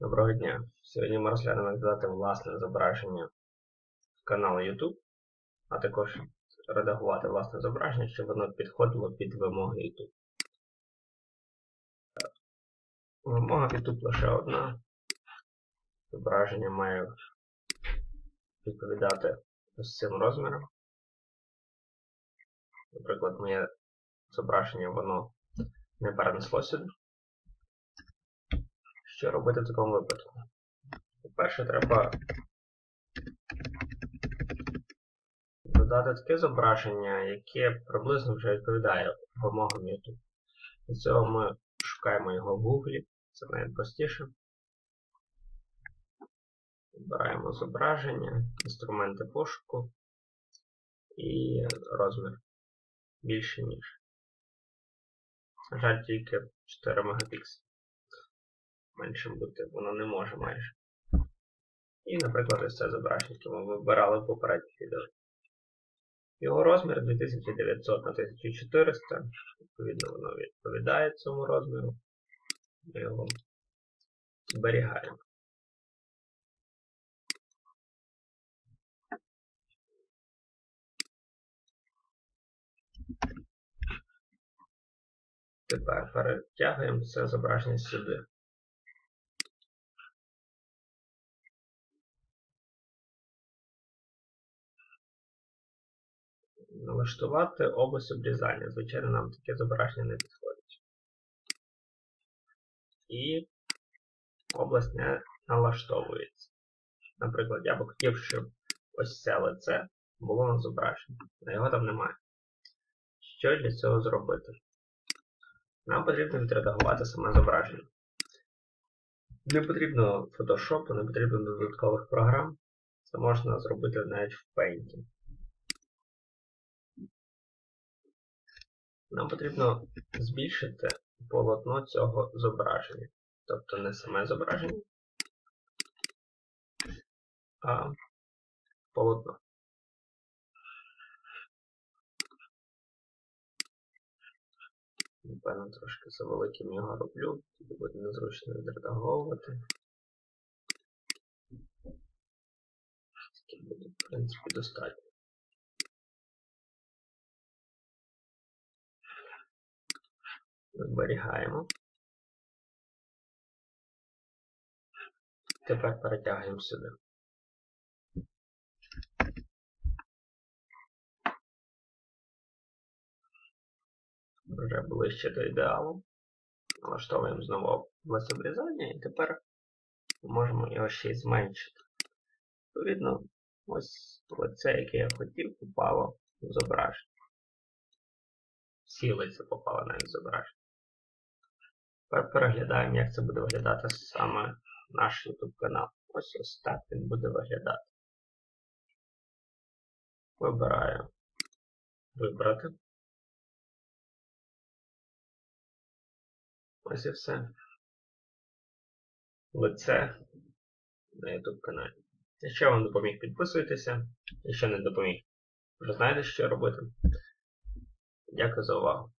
Доброго дня! Сьогодні ми розглянемо, як додати власне зображення в канал YouTube, а також редагувати власне зображення, щоб воно підходило під вимоги YouTube. Вимога тут лише одна. Зображення має відповідати ось цим розміром. Наприклад, моє зображення воно не перенесло сюди. Що робити в такому випадку? По-перше, треба додати таке зображення, яке приблизно вже відповідає вимогам YouTube. Для цього ми шукаємо його в Google, це найпростіше. Вибираємо зображення, інструменти пошуку і розмір більше, ніж. На жаль, тільки 4 мегапікселі меншим бути воно не може майже. І, наприклад, ось це зображення, яке ми вибирали в попередніх відео. Його розмір 2900 на 1400, відповідно, воно відповідає цьому розміру. Ми його зберігаємо. Тепер перетягуємо це зображення сюди. Налаштувати область обрізання. Звичайно, нам таке зображення не підходить. І область не налаштовується. Наприклад, я б хотів, щоб ось це лице було на зображенні. А його там немає. Що для цього зробити? Нам потрібно відредагувати саме зображення. Не потрібно Photoshop, не потрібно додаткових програм. Це можна зробити навіть в Paint. Нам потрібно збільшити полотно цього зображення. Тобто не саме зображення, а полотно. Напевно, трошки завеликим його роблю, тоді буде незручно відредаговувати. Таке буде, в принципі, достатньо. Зберігаємо. Тепер перетягуємо сюди. Вже ближче до ідеалу. Налаштовуємо знову область обрізання і тепер можемо його ще й зменшити. Відповідно, ось лице, яке я хотів, попало в зображення. Всі лиця попало навіть в зображення. Тепер переглядаємо, як це буде виглядати саме наш YouTube канал. Ось ось так він буде виглядати. Вибираю вибрати. Ось і все. Лице на YouTube каналі. Якщо вам допоміг, підписуйтеся. Якщо не допоміг, вже знаєте, що робити. Дякую за увагу.